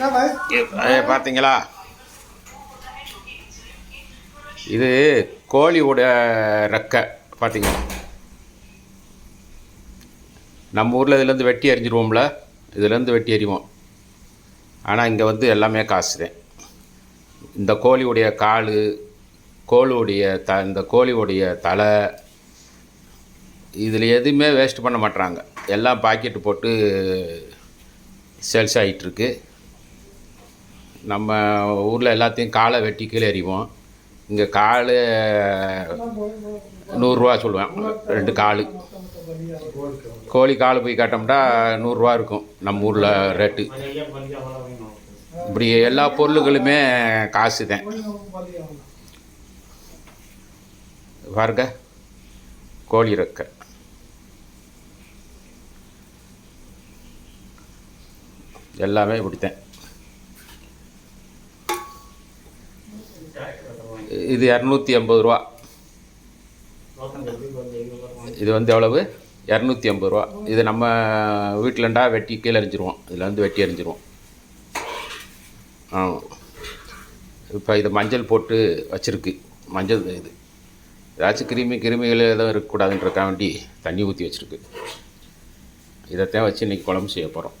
பார்த்தீங்களா இது கோழியோட ரெக்கை பார்த்தீங்களா நம்ம ஊரில் இதுலேருந்து வெட்டி எறிஞ்சிருவோம்ல இதுலேருந்து வெட்டி எறிவோம். ஆனால் இங்கே வந்து எல்லாமே காசு தான் இந்த கோழியுடைய கால் கோழியுடைய த இந்த கோழியுடைய தலை இதில் எதுவுமே வேஸ்ட் பண்ண மாட்றாங்க. எல்லாம் பாக்கெட்டு போட்டு சேல்ஸ் ஆகிட்டுருக்கு நம்ம ஊரில் எல்லாத்தையும் காலை வெட்டி கீழே எறிவோம். இங்கே கால் நூறுரூவா சொல்லுவேன். ரெண்டு கால். கோழி கால் போய் கேட்டோம்னா நூறுரூவா இருக்கும். நம்ம ஊரில் ரேட்டு. இப்படி எல்லா பொருளுகளுமே காசு தான் பாருங்க. கோழி ரெக்கை. எல்லாமே இப்படித்தான். இது இரநூத்தி ஐம்பது ரூபா. இது வந்து எவ்வளவு? இரநூத்தி ஐம்பது ரூபா. இது நம்ம வீட்டிலண்டா வெட்டி கீழே எரிஞ்சிருவோம் இதில் வந்து வெட்டி எறிஞ்சிருவோம். ஆமாம் இப்போ இது மஞ்சள் போட்டு வச்சுருக்கு. மஞ்சள் இது. ஏதாச்சும் கிருமி கிருமிகள் எதுவும் இருக்கக்கூடாதுன்றக்காக வேண்டி தண்ணி ஊற்றி வச்சுருக்கு. இதைத்தான் வச்சு இன்றைக்கி குழம்பு செய்ய போகிறோம்